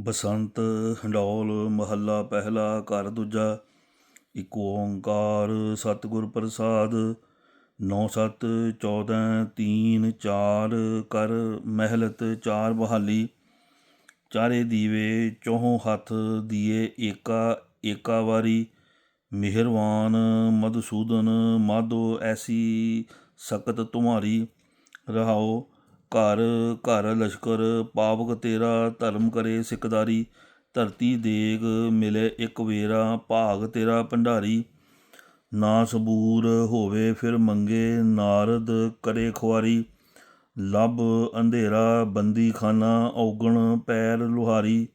ਬਸੰਤ, ਹੰਡੌਲ, ਮਹੱਲਾ ਪਹਿਲਾ, ਘਰ ਦੂਜਾ, ਇੱਕ ਓੰਕਾਰ, ਸਤਿਗੁਰ ਪ੍ਰਸਾਦ, ਨੌ ਸੱਤ ਚੌਦ੍ਹਾਂ ਤੀਨ, ਚਾਰ, ਕਰ ਮਹਿਲਤ, ਚਾਰ ਬਹਾਲੀ। ਚਾਰੇ ਦੀਵੇ ਚੌਹਾਂ ਹੱਥ ਦੀਏ ਏਕਾ ਏਕਾ ਵਾਰੀ। ਮਿਹਰਵਾਨ, ਮਧੂਸੂਦਨ, ਮਾਧੋ ਐਸੀ ਸਕਤ ਤੁਮਾਰੀ ਰਹਾਓ ਘਰ ਘਰ ਲਸ਼ਕਰ, ਪਾਵਕ ਤੇਰਾ ਧਰਮ ਕਰੇ ਸਿਕਦਾਰੀ, ਧਰਤੀ ਦੇਗ ਮਿਲੇ ਇੱਕ ਵੇਰਾ, ਭਾਗ ਤੇਰਾ ਭੰਡਾਰੀ। ਨਾ ਸਬੂਰ ਹੋਵੇ ਫਿਰ ਮੰਗੇ, ਨਾਰਦ ਕਰੇ ਖੁਆਰੀ। ਲੱਭ ਅੰਧੇਰਾ ਬੰਦੀ ਖਾਨਾ ਔਗਣ ਪੈਰ ਲੁਹਾਰੀ।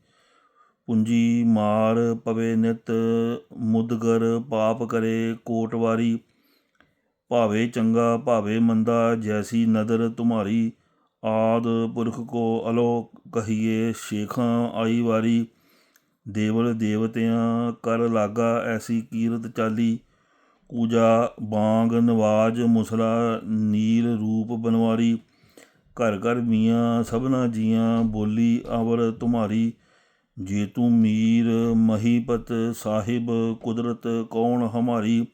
ਪੂੰਜੀ ਮਾਰ ਪਵੇ ਨਿਤ, ਮੁਦਗਰ ਪਾਪ ਕਰੇ ਕੋਟਵਾਰੀ। ਭਾਵੇ ਚੰਗਾ, ਭਾਵੇ ਮੰਦਾ, ਜੈਸੀ ਨਦਰ ਤੁਮਾਰੀ। ਆਦ ਪੁਰਖ ਕੋ ਅਲੋ ਕਹੀਏ, ਸ਼ੇਖਾਂ ਆਈ ਵਾਰੀ, ਦੇਵਲ ਦੇਵਤਿਆਂ ਕਰ ਲਾਗਾ ਐਸੀ ਕੀਰਤ ਚਾਲੀ, ਪੂਜਾ ਬਾਂਗ ਨਵਾਜ ਮੁਸਲਾ ਨੀਲ ਰੂਪ ਬਨਵਾਰੀ, ਘਰ ਘਰ ਮੀਆਂ ਸਭਨਾ ਜੀਆਂ ਬੋਲੀ ਅਵਰ ਤੁਮਾਰੀ, ਜੇ ਤੂੰ ਮੀਰ ਮਹੀਪਤ ਸਾਹਿਬ ਕੁਦਰਤ ਕੌਣ ਹਮਾਰੀ?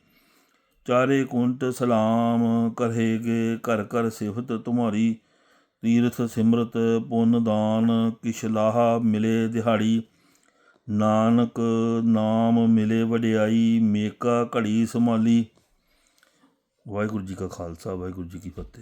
ਚਾਰੇ ਕੁੰਟ ਸਲਾਮ ਕਰਹੇਗੇ ਘਰ ਘਰ ਸਿਫਤ ਤੁਮਾਰੀ ਤੀਰਥ, ਸਿਮਰਤ, ਪੁੰਨ, ਦਾਨ, ਕਿਛਲਾਹ ਮਿਲੇ ਦਿਹਾੜੀ। ਨਾਨਕ ਨਾਮ ਮਿਲੇ ਵਡਿਆਈ, ਮੇਕਾ ਘੜੀ ਸੰਭਾਲੀ। ਵਾਹਿਗੁਰੂ ਜੀ ਕਾ ਖਾਲਸਾ, ਵਾਹਿਗੁਰੂ ਜੀ ਕੀ ਫਤਿਹ।